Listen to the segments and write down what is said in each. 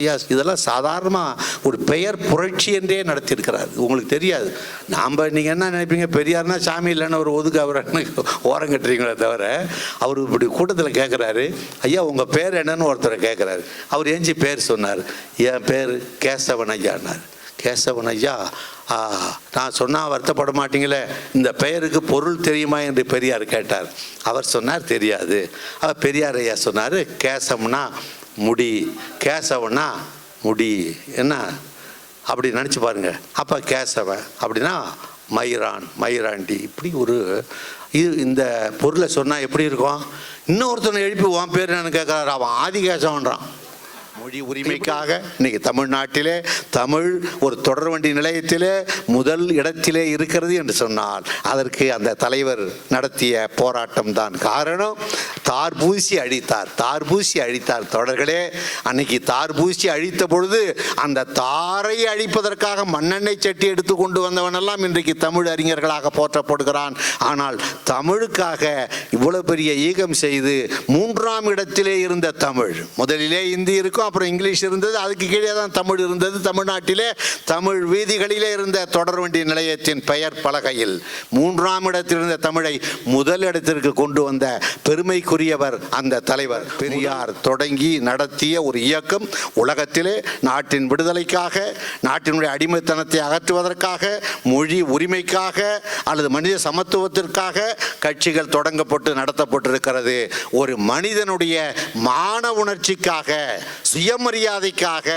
ஐயா இதெல்லாம் சாதாரணமாக ஒரு பெயர் புரட்சி என்றே நடத்தியிருக்கிறார். உங்களுக்கு தெரியாது. நாம் நீங்கள் என்ன நினைப்பீங்க? பெரியார்னா சாமி இல்லைன்னு ஒரு ஒதுக்கு அவர் ஓரம் கட்டுறீங்களே தவிர அவர் இப்படி கூட்டத்தில் கேட்குறாரு ஐயா உங்கள் பேர் என்னன்னு ஒருத்தரை கேட்குறாரு அவர் ஏஞ்சி பேர் சொன்னார். என் பேர் கேசவன் ஐயான்னார். கேசவன் ஐயா ஆ, நான் சொன்னால் வருத்தப்பட மாட்டீங்களே. இந்த பெயருக்கு பொருள் தெரியுமா என்று பெரியார் கேட்டார். அவர் சொன்னார் தெரியாது. அவர் பெரியார் ஐயா சொன்னார் கேசவனா முடி கேசவனா முடி என்ன? அப்படி நினச்சி பாருங்கள் அப்போ கேசவன் அப்படின்னா மயிரான் மயிராண்டி இப்படி ஒரு இது இந்த பொருளை சொன்னால் எப்படி இருக்கும்? இன்னொருத்தனை எழுப்பி உன் பேர் என்னன்னு கேட்குறாரு. அவன் ஆதி கேசவன்றான். மொழி உரிமைக்காக இன்னைக்கு தமிழ்நாட்டிலே தமிழ் ஒரு தொடர்வண்டி நிலையத்திலே முதல் இடத்திலே இருக்கிறது என்று சொன்னால் அதற்கு அந்த தலைவர் நடத்திய போராட்டம் தான் காரணம். தார் பூசி அழித்தார் தார் பூசி அழித்தார் தொடர்களே அன்னைக்கு தார் பூசி அழித்த பொழுது அந்த தாரை அழிப்பதற்காக மண்ணெண்ணெய் சட்டி எடுத்து கொண்டு வந்தவனெல்லாம் இன்றைக்கு தமிழ் அறிஞர்களாக போற்றப்படுகிறான். ஆனால் தமிழுக்காக இவ்வளவு பெரிய ஈகம் செய்து மூன்றாம் இடத்திலே இருந்த தமிழ். முதலிலே இந்தி இருக்கும் அப்புறம் இங்கிலீஷ் இருந்தது அதுக்கு கீழே தான் தமிழ் இருந்தது. தமிழ்நாட்டிலே தமிழ் வீதிகளிலே இருந்த தொடர்வண்டி நிலையத்தின் பெயர் பலகையில் மூன்றாம் இடத்தில் இருந்த தமிழை முதல் இடத்திற்கு கொண்டு வந்த பெரியவர் அந்த தலைவர். பெரியார் தொடங்கி நடத்திய ஒரு இயக்கம் உலகத்திலே நாட்டின் விடுதலைக்காக நாட்டினுடைய அடிமைத்தனத்தை அகற்றுவதற்காக மொழி உரிமைக்காக அல்லது மனித சமத்துவத்திற்காக கட்சிகள் தொடங்கப்பட்டு நடத்தப்பட்டிருக்கிறது. ஒரு மனிதனுடைய மான உணர்ச்சிக்காக சுயமரியாதைக்காக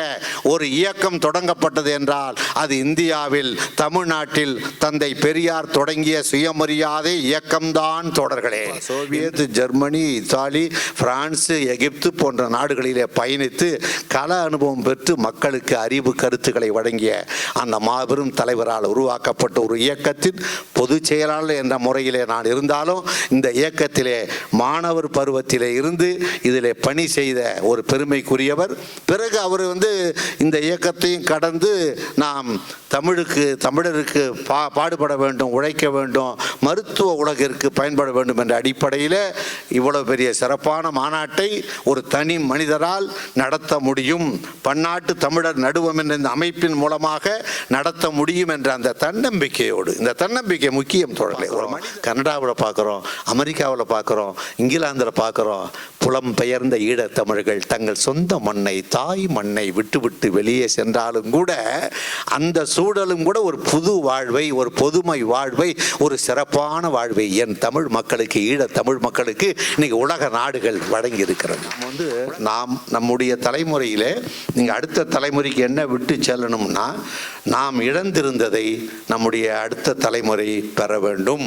ஒரு இயக்கம் தொடங்கப்பட்டது என்றால் அது இந்தியாவில் தமிழ்நாட்டில் தந்தை பெரியார் தொடங்கிய சுயமரியாதை இயக்கம்தான் தொடர்களே Soviet Germany Italy France Egypt போன்ற நாடுகளிலே பயணித்து கல அனுபவம் பெற்று மக்களுக்கு அறிவு கருத்துக்களை வழங்கிய அந்த மாபெரும் தலைவரால் உருவாக்கப்பட்ட ஒரு இயக்கத்தின் பொதுச் செயலாளர் என்ற முறையிலே நான் இருந்தாலும் இந்த இயக்கத்திலே மாணவர் பருவத்திலே இருந்து இதிலே பணி செய்த ஒரு பெருமைக்குரியவர். பிறகு அவர் வந்து இந்த இயக்கத்தையும் கடந்து நாம் தமிழுக்கு தமிழருக்கு பா பாடுபட வேண்டும் உழைக்க வேண்டும் மருத்துவ உலகிற்கு பயன்பட வேண்டும் என்ற அடிப்படையில் இவ்வளவு பெரிய சிறப்பான மாநாட்டை ஒரு தனி மனிதரால் நடத்த முடியும். பன்னாட்டு தமிழர் நடுவம் என்ற இந்த அமைப்பின் மூலமாக நடத்த முடியும் என்ற அந்த தன்னம்பிக்கையோடு. இந்த தன்னம்பிக்கை முக்கியம் தொடரலை கனடாவில் பார்க்குறோம் அமெரிக்காவில் பார்க்குறோம் இங்கிலாந்தில் பார்க்குறோம். புலம்பெயர்ந்த ஈழத்தமிழர்கள் தங்கள் சொந்த மண்ணை தாய் மண்ணை விட்டுவிட்டு வெளியே சென்றாலும் கூட அந்த சூழலும் கூட ஒரு புது வாழ்வை ஒரு பொதுமை வாழ்வை ஒரு சிறப்பான வாழ்வை. என் தமிழ் மக்களுக்கு ஈழத் தமிழ் மக்களுக்கு இன்னைக்கு உலக நாடுகள் வழங்கி இருக்கிறது நாம் வந்து நாம் நம்முடைய தலைமுறையிலே நீங்கள் அடுத்த தலைமுறைக்கு என்ன விட்டு செல்லணும்னா நாம் இழந்திருந்ததை நம்முடைய அடுத்த தலைமுறை பெற வேண்டும்.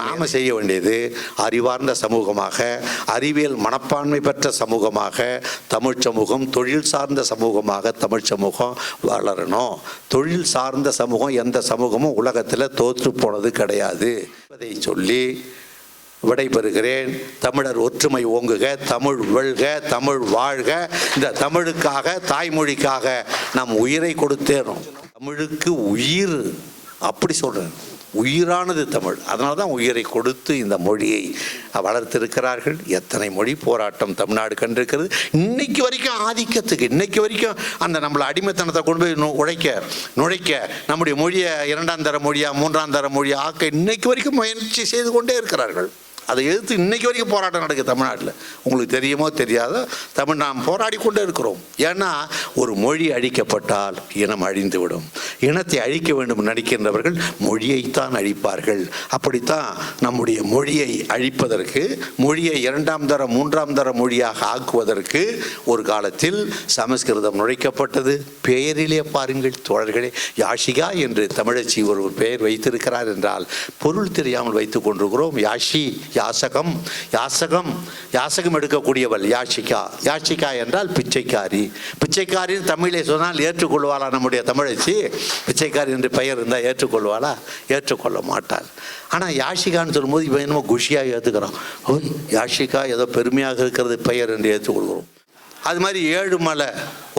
நாம செய்ய வேண்டியது அறிவார்ந்த சமூகமாக அறிவியல் மனப்பான்மை பெற்ற சமூகமாக தமிழ் சமூகம் தொழில் சார்ந்த சமூகமாக தமிழ் சமூகம் வளரணும். தொழில் சார்ந்த சமூகம் எந்த சமூகமும் உலகத்தில் தோற்று போனது கிடையாது. அதை சொல்லி விடைபெறுகிறேன். தமிழர் ஒற்றுமை ஓங்குக தமிழ் வெல்க தமிழ் வாழ்க. இந்த தமிழுக்காக தாய்மொழிக்காக நம் உயிரை கொடுத்தேறோம் தமிழுக்கு உயிர் அப்படி சொல்கிறேன் உயிரானது தமிழ். அதனால தான் உயிரை கொடுத்து இந்த மொழியை வளர்த்திருக்கிறார்கள். எத்தனை மொழி போராட்டம் தமிழ்நாடு கண்டிருக்கிறது. இன்னைக்கு வரைக்கும் ஆதிக்கத்துக்கு இன்னைக்கு வரைக்கும் அந்த நம்மளை அடிமைத்தனத்தை கொண்டு போய் நு- உழைக்க நுழைக்க நம்முடைய மொழியை இரண்டாம் தர மொழியா மூன்றாம் தர மொழியா ஆக்க இன்னைக்கு வரைக்கும் முயற்சி செய்து கொண்டே இருக்கிறார்கள். அதை எதிர்த்து இன்னைக்கு வரைக்கும் போராட்டம் நடக்குது தமிழ்நாட்டில். உங்களுக்கு தெரியுமோ தெரியாதோ தமிழ் நாம் போராடி கொண்டே இருக்கிறோம். ஏன்னா ஒரு மொழி அழிக்கப்பட்டால் இனம் அழிந்துவிடும். இனத்தை அழிக்க வேண்டும் நடிக்கின்றவர்கள் நினைக்கின்றவர்கள் மொழியைத்தான் அழிப்பார்கள். அப்படித்தான் நம்முடைய மொழியை அழிப்பதற்கு மொழியை இரண்டாம் தர மூன்றாம் தர மொழியாக ஆக்குவதற்கு ஒரு காலத்தில் சமஸ்கிருதம் நுழைக்கப்பட்டது. பெயரிலே பாருங்கள் தோழர்களே யாஷிகா என்று தமிழச்சி ஒரு பெயர் வைத்திருக்கிறார் என்றால் பொருள் தெரியாமல் வைத்துக் கொண்டிருக்கிறோம். யாஷி யாசகம் யாசகம் யாசகம் எடுக்கக்கூடியவள் யாஷிகா. யாஷிகா என்றால் பிச்சைக்காரி. பிச்சைக்காரின்னு தமிழை சொன்னால் ஏற்றுக்கொள்வாளா நம்முடைய தமிழச்சி? பிச்சைக்காரி என்று பெயர் இருந்தால் ஏற்றுக்கொள்வாளா? ஏற்றுக்கொள்ள மாட்டாள். ஆனால் யாஷிகான்னு சொல்லும்போது இவன் என்னமோ குஷியாக ஏற்றுக்கிறான் ஓய் யாஷிகா ஏதோ பெருமையாக இருக்கிறது பெயர் என்று ஏற்றுக்கொள்கிறோம். அது மாதிரி ஏழு மலை.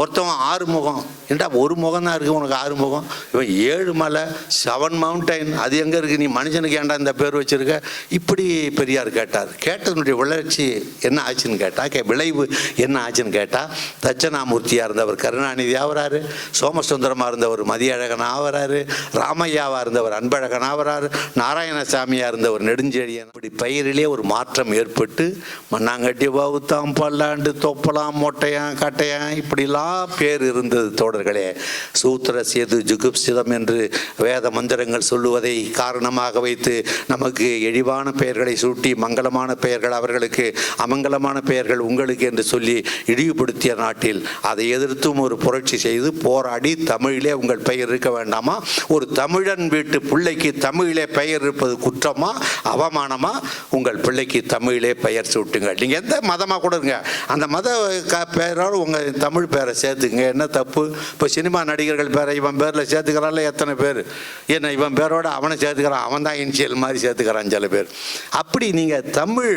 ஒருத்தவன் ஆறு முகம். ஏண்டா ஒரு முகம் தான் இருக்குது உனக்கு ஆறு முகம்? இவன் ஏழு மலை செவன் மவுண்டைன் அது எங்கே இருக்குது நீ மனுஷனுக்கு ஏன்டா இந்த பேர் வச்சிருக்க? இப்படி பெரியார் கேட்டார். கேட்டதனுடைய வளர்ச்சி என்ன ஆச்சுன்னு கேட்டா கே விளைவு என்ன ஆச்சுன்னு கேட்டால் தட்சணாமூர்த்தியாக இருந்தவர் கருணாநிதி ஆவறாரு சோமசுந்தரமாக இருந்தவர் மதியழகன் ஆவறாரு ராமையாவாக இருந்தவர் அன்பழகன் ஆவறாரு நாராயணசாமியாக இருந்தவர் நெடுஞ்செழியன். இப்படி பெயரிலே ஒரு மாற்றம் ஏற்பட்டு மண்ணாங்கட்டி பௌத்தாம் பல்லாண்டு தொப்பலாம் மொட்டை கட்டையான் இப்படிலாம் பேர் இருந்தது தோழர்களே. சூத்திர சேது ஜுகுப்சிதம் என்று வேத மந்திரங்கள் சொல்லுவதை காரணமாக வைத்து நமக்கு எழிவான பெயர்களை சூட்டி மங்களமான பெயர்கள் அவர்களுக்கு அமங்கலமான பெயர்கள் உங்களுக்கு என்று சொல்லி இழிவுபடுத்திய நாட்டில் அதை எதிர்த்தும் ஒரு புரட்சி செய்து போராடி தமிழிலே உங்கள் பெயர் இருக்க வேண்டாமா? ஒரு தமிழன் வீட்டு பிள்ளைக்கு தமிழிலே பெயர் இருப்பது குற்றமா? அவமானமா? உங்கள் பிள்ளைக்கு தமிழிலே பெயர் சூட்டுங்கள். நீங்கள் எந்த மதமாக கூட இருங்க. அந்த மத க பேரோடு உங்கள் தமிழ் பேரை சேர்த்துங்க என்ன தப்பு? இப்போ சினிமா நடிகர்கள் பேரை இவன் பேரில் சேர்த்துக்கிறான்ல எத்தனை பேர்? என்ன இவன் பேரோட அவனை சேர்த்துக்கிறான் அவன் தான் இனிஷியல் மாதிரி சேர்த்துக்கிறான் சில பேர். அப்படி நீங்கள் தமிழ்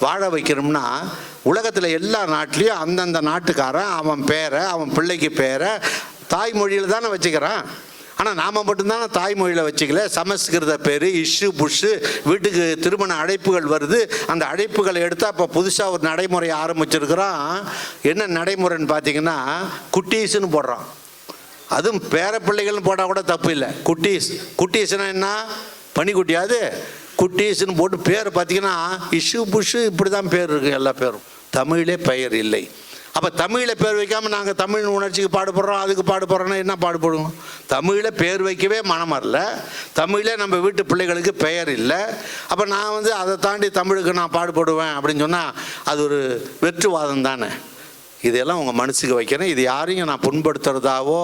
வாழ வைக்கணும்னா உலகத்தில் எல்லா நாட்டிலையும் அந்தந்த நாட்டுக்காரன் அவன் பேரை அவன் பிள்ளைக்கு பேரை தாய்மொழியில் தானே வச்சுக்கிறான்? ஆனால் நாம் மட்டும்தானே தாய்மொழியில் வச்சுக்கல. சமஸ்கிருத பேர் இஷ்ஷு புஷ்ஷு வீட்டுக்கு திருமண அழைப்புகள் வருது. அந்த அழைப்புகளை எடுத்தால் இப்போ புதுசாக ஒரு நடைமுறையை ஆரம்பிச்சிருக்கிறோம். என்ன நடைமுறைன்னு பார்த்தீங்கன்னா குட்டீஸ்னு போடுறான் அதுவும் பேர பிள்ளைகள்னு போட்டால் கூட தப்பு இல்லை. குட்டீஸ் குட்டீஸ்னா என்ன? பனிக்குட்டியாது குட்டீஸ்னு போட்டு பேர் பார்த்தீங்கன்னா இஷு புஷ்ஷு இப்படி தான் பேர் இருக்கு எல்லா பேரும். தமிழே பெயர் இல்லை. அப்போ தமிழில் பேர் வைக்காமல் நாங்கள் தமிழ் உணர்ச்சிக்கு பாடுபடுறோம் அதுக்கு பாடுபடுறோன்னா என்ன பாடுபடுவோம்? தமிழில் பேர் வைக்கவே மனம் வரல. தமிழில் நம்ம வீட்டு பிள்ளைகளுக்கு பெயர் இல்லை. அப்போ நான் வந்து அதை தாண்டி தமிழுக்கு நான் பாடுபடுவேன் அப்படின்னு சொன்னால் அது ஒரு வெற்றுவாதம் தானே. இதெல்லாம் உங்கள் மனசுக்கு வைக்கிறேன் இது யாரையும் நான் புண்படுத்துறதாவோ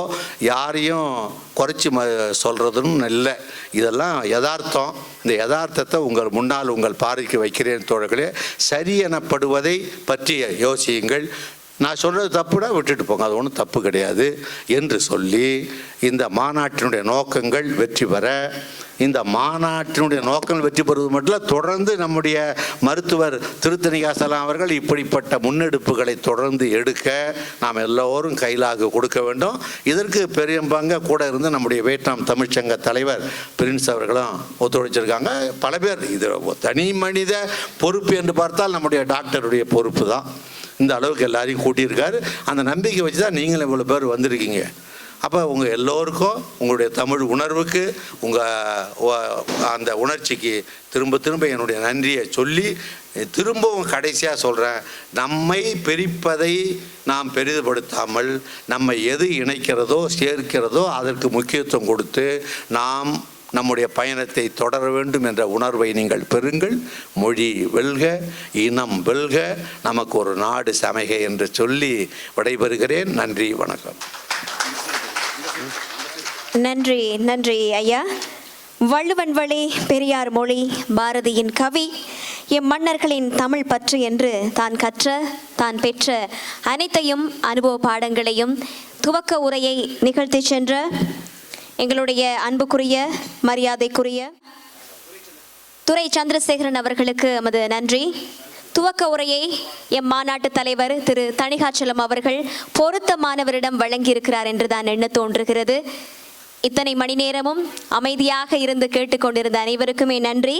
யாரையும் குறைச்சி ம சொல்கிறதுன்னு இல்லை. இதெல்லாம் யதார்த்தம். இந்த யதார்த்தத்தை உங்கள் முன்னால் உங்கள் பார்வைக்கு வைக்கிறேன் தோழர்களே. சரி எனப்படுவதை பற்றி யோசியுங்கள். நான் சொல்கிறது தப்புடா விட்டுட்டு போங்க. அது ஒன்றும் தப்பு கிடையாது என்று சொல்லி இந்த மாநாட்டினுடைய நோக்கங்கள் வெற்றி பெற இந்த மாநாட்டினுடைய நோக்கங்கள் வெற்றி பெறுவது மட்டும் தொடர்ந்து நம்முடைய மருத்துவர் திருத்தணிகாசலம் அவர்கள் இப்படிப்பட்ட முன்னெடுப்புகளை தொடர்ந்து எடுக்க நாம் எல்லோரும் கையிலாக கொடுக்க வேண்டும். இதற்கு பெரிய பங்க கூட இருந்து நம்முடைய வியட்நாம் தமிழ்ச்சங்க தலைவர் பிரின்ஸ் அவர்களும் ஒத்துழைச்சிருக்காங்க. பல பேர் இது தனி மனித பொறுப்பு என்று பார்த்தால் நம்முடைய டாக்டருடைய பொறுப்பு தான். இந்த அளவுக்கு எல்லாரையும் கூட்டியிருக்காரு. அந்த நம்பிக்கை வச்சு தான் நீங்களும் இவ்வளோ பேர் வந்திருக்கீங்க. அப்போ உங்கள் எல்லோருக்கும் உங்களுடைய தமிழ் உணர்வுக்கு உங்கள் அந்த உணர்ச்சிக்கு திரும்ப திரும்ப என்னுடைய நன்றியை சொல்லி திரும்பவும் கடைசியாக சொல்கிறேன் நம்மை பிரிப்பதை நாம் பெரிதுபடுத்தாமல் நம்மை எது இணைக்கிறதோ சேர்க்கிறதோ அதற்கு முக்கியத்துவம் கொடுத்து நாம் நம்முடைய பயணத்தை தொடர வேண்டும் என்ற உணர்வை நீங்கள் பெறுங்கள். மொழி வெல்க இனம் வெல்க நமக்கு ஒரு நாடு சமைக என்று சொல்லி விடைபெறுகிறேன். நன்றி வணக்கம். நன்றி நன்றி ஐயா. வள்ளுவன் வழி பெரியார் மொழி பாரதியின் கவி எம் மன்னர்களின் தமிழ் பற்று என்று தான் கற்ற தான் பெற்ற அனைத்தையும் அனுபவ பாடங்களையும் துவக்க உரையை நிகழ்த்தி சென்ற எங்களுடைய அன்புக்குரிய மரியாதைக்குரிய துரை சந்திரசேகரன் அவர்களுக்கு எமது நன்றி. துவக்க உரையை எம் மாநாட்டு தலைவர் திரு தணிகாச்சலம் அவர்கள் பொருத்தமானவரிடம் வழங்கியிருக்கிறார் என்று தான் எண்ண தோன்றுகிறது. இத்தனை மணி நேரமும் அமைதியாக இருந்து கேட்டுக்கொண்டிருந்த அனைவருக்குமே நன்றி.